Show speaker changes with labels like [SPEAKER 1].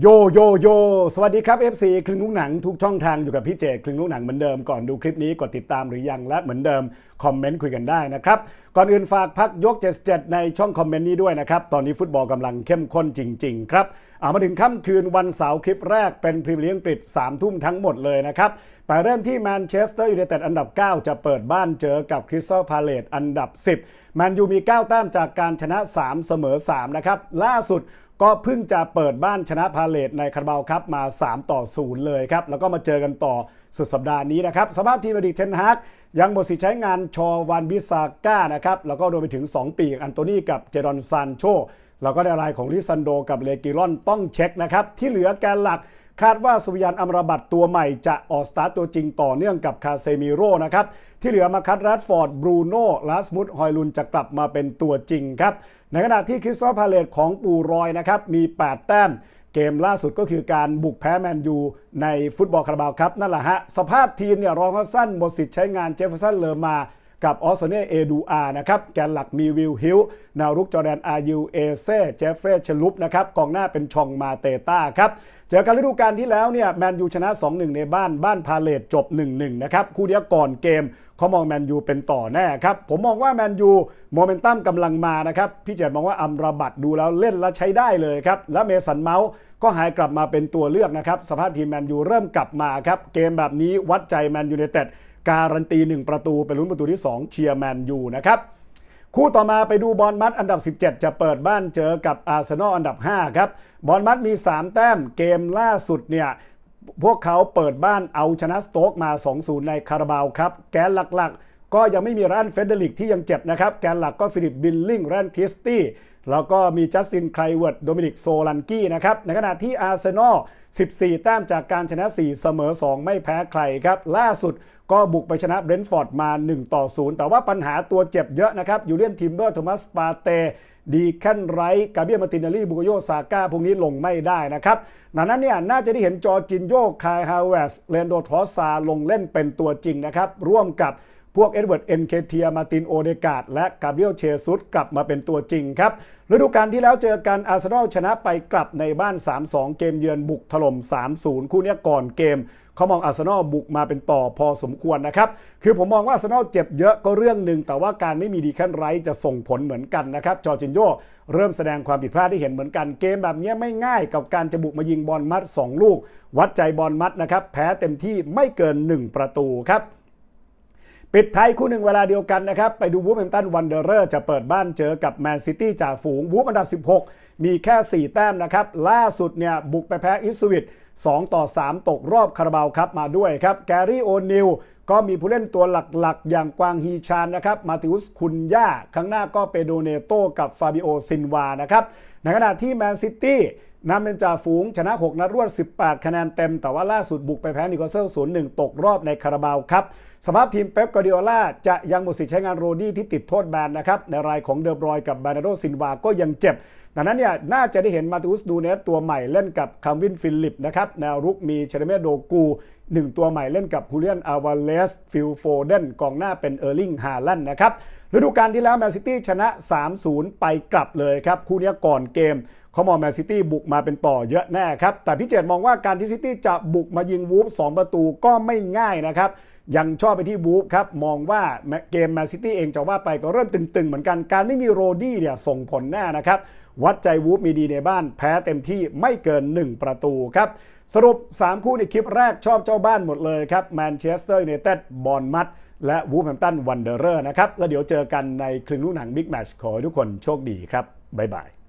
[SPEAKER 1] โยโยโย สวัสดีครับ FC คลึงลูกหนังทุกช่องทางอยู่กับพี่เจคลึงลูกหนังเหมือนเดิมก่อนดูคลิปนี้กดติดตามหรือยังและเหมือนเดิมคอมเมนต์คุยกันได้นะครับ ก่อนอื่นฝากพักยก 77 ในช่องคอมเมนต์นี้ด้วยนะครับ ตอนนี้ฟุตบอลกำลังเข้มข้นจริง ๆ ครับอามาถึงค่ำคืนวันเสาร์คลิปแรกเป็นพรีเมียร์ลีกอังกฤษ3ทุ่มทั้งหมดเลยนะครับไปเริ่มที่แมนเชสเตอร์ยูไนเต็ดอันดับ 9 จะเปิดบ้านเจอกับคริสตัลพาเลตอันดับ 10แมนยูมี 9 แต้มจากการชนะ 3 เสมอ 3 นะครับ ล่าสุด ก็เพิ่งจะเปิดบ้านชนะพาเลตในคาราบาวครับมา 3 ต่อ 0 เลยครับ แล้วก็มาเจอกันต่อสุดสัปดาห์นี้นะครับ สภาพทีมอดีตเทนฮากยังหมดสิทธิ์ใช้งานชอวันบิซาก้านะครับ แล้วก็รวมไปถึง 2 ปีกอันโตนี่กับเจดอนซานโช แล้วก็ได้รายของลิซันโดกับเลกิรอนต้องเช็คนะครับ ที่เหลือแกนหลักคาดว่าสุวิยันอัมรบัตตัวใหม่จะออกสตาร์ตตัวจริงต่อเนื่องกับคาเซมิโร่นะครับ ที่เหลือมาคัตแรดฟอร์ด บรูโน่ลาสมุดฮอยลุนจะกลับมาเป็นตัวจริงครับ ในขณะที่คริสตัลพาเลตของปูรอยนะครับ มี 8 แต้ม เกมล่าสุดก็คือการบุกแพ้แมนยูในฟุตบอลคาราบาวครับ นั่นแหละฮะ สภาพทีมเนี่ยรองเขาสั้นหมดสิทธิ์ใช้งานเจฟเฟอร์สันเลอมา กับออสเน่เอดูอานะครับแกนหลักมีวิลฮิลนารุกจอร์แดนอายูเอเซ่เจฟเฟชลุปนะครับกองหน้าเป็นชองมาเตต้าครับเจอกันฤดูกาลที่แล้วเนี่ยแมนยูชนะ 2-1 ในบ้านบ้านพาเลตจบ 1-1 นะครับ คู่นี้ก่อนเกมเขามองแมนยูเป็นต่อแน่ครับ ผมมองว่าแมนยูโมเมนตัมกำลังมานะครับ พี่เจดมองว่าอัมราบัตดูแล้วเล่นแล้วใช้ได้เลยครับ และเมสันเมาส์ก็หายกลับมาเป็นตัวเลือกนะครับ สภาพทีมแมนยูเริ่มกลับมาครับ เกมแบบนี้วัดใจแมนยูไนเต็ด การันตี 1 ประตูเป็นลุ้นประตูที่ 2 เชียร์แมนยูนะครับคู่ต่อมาไปดูบอลมัดอันดับ 17 จะเปิดบ้านเจอกับอาร์เซนอลอันดับ 5 ครับบอลมัดมี 3 แต้มเกมล่าสุดเนี่ยพวกเขาเปิดบ้านเอาชนะสโต๊กมา 2-0 ในคาราบาวครับแกนหลักๆ ก็ยังไม่มีรันเฟเดริกที่ยังเจ็บนะครับ แกนหลักก็ฟิลิปบิลลิงแรนคริสตี้ แล้วก็มีจัสตินไคลเวิร์ดโดมินิกโซลันกี้นะครับ ในขณะที่อาร์เซนอล 14 แต้มจากการชนะ 4 เสมอ 2 ไม่แพ้ใครครับ ล่าสุดก็บุกไปชนะเบรนท์ฟอร์ดมา 1 ต่อ 0 แต่ว่าปัญหาตัวเจ็บเยอะนะครับ ยูเลียนทิมเบอร์โทมัสปาเตดีแคนไรท์กาเบียมาตินาลีบุกโยซาก้าพวกนี้ลงไม่ได้นะครับดังนั้นเนี่ยน่าจะได้เห็นจอจินโยคายฮาวเวสเลนโดทอสซาลงเล่นเป็นตัวจริงนะครับ ร่วมกับ พวกเอ็ดเวิร์ดเอ็นเคเทียมาตินโอเดกาดและกาเบรียลเชซุสกลับมาเป็นตัวจริงครับฤดูกาลที่แล้วเจอกันอาร์เซนอลชนะไปกลับในบ้าน 3-2 เกมเยือนบุกถล่ม 3-0 คู่นี้ก่อนเกมเขามองอาร์เซนอลบุกมาเป็นต่อพอสมควรนะครับ คือผมมองว่าอาร์เซนอลเจ็บเยอะก็เรื่องหนึ่ง แต่ว่าการไม่มีดีแคนไรจะส่งผลเหมือนกันนะครับ จอร์จินโยเริ่มแสดงความผิดพลาดที่เห็นเหมือนกัน เกมแบบนี้ไม่ง่ายกับการจะบุกมายิงบอลมัด 2 ลูก วัดใจบอลมัดนะครับ แพ้เต็มที่ไม่เกิน 1 ประตูครับ ปิดท้ายคู่หนึ่งเวลาเดียวกันนะครับ ไปดูวูฟแฮมตันวันเดอร์จะเปิดบ้านเจอกับแมนซิตี้จาฝูงวูฟอันดับ 16 มีแค่ 4 แต้มนะครับ ล่าสุดเนี่ยบุกไปแพ้อิสวิต2ต่อ 3 ตกรอบคาราบาวครับมาด้วยครับ แกรี่โอนิลก็มีผู้เล่นตัวหลักๆ อย่างกวางฮีชานนะครับ มาติอุสคุนย่าข้างหน้าก็เปโดเนโตกับฟาบิโอซินวานะครับ ในขณะที่แมนซิตี้ นำเป็นจ่าฝูงชนะ 6 นัดรวด 18 คะแนนเต็ม แต่ว่าล่าสุดบุกไปแพ้นิโคเซล0-1 ตกรอบในคาราบาวครับสภาพทีมเป๊ปกอร์ดิโอลาจะยังหมดสิทธิ์ใช้งานโรดี้ที่ติดโทษแบนนะครับ ในรายของเดอบรอยกับบานาโดซินวาก็ยังเจ็บ ดังนั้นเนี่ยน่าจะได้เห็นมาติอุสดูเนสตัวใหม่เล่นกับคัมวินฟิลิปนะครับแนวรุกมีเชเรเมโดกูหนึ่งตัวใหม่เล่นกับฮูเลียนอาวาเลสฟิลโฟเดนกองหน้าเป็นเออร์ลิงฮาลันนะครับฤดูกาลที่แล้วแมนซิตี้ชนะ 3-0 ไปกลับเลยครับคู่นี้ก่อนเกม เขามองแมนซิตี้บุกมาเป็นต่อเยอะแน่ครับ แต่พี่เจตมองว่าการที่ซิตี้จะบุกมายิงวูฟสองประตูก็ไม่ง่ายนะครับ ยังชอบไปที่วูฟครับ มองว่าเกมแมนซิตี้เองจะว่าไปก็เริ่มตึงๆ เหมือนกัน การไม่มีโรดี้เนี่ยส่งผลแน่นะครับ วัดใจวูฟมีดีในบ้านแพ้เต็มที่ไม่เกิน 1 ประตูครับสรุป 3 คู่ในคลิปแรกชอบเจ้าบ้านหมดเลยครับแมนเชสเตอร์ยูไนเต็ดบอลมัดและวูฟแฮมตันวันเดอร์นะครับ แล้วเดี๋ยวเจอกันในคลึงลูกหนังบิ๊กแมชขอให้ทุกคนโชคดีครับ บ๊ายบาย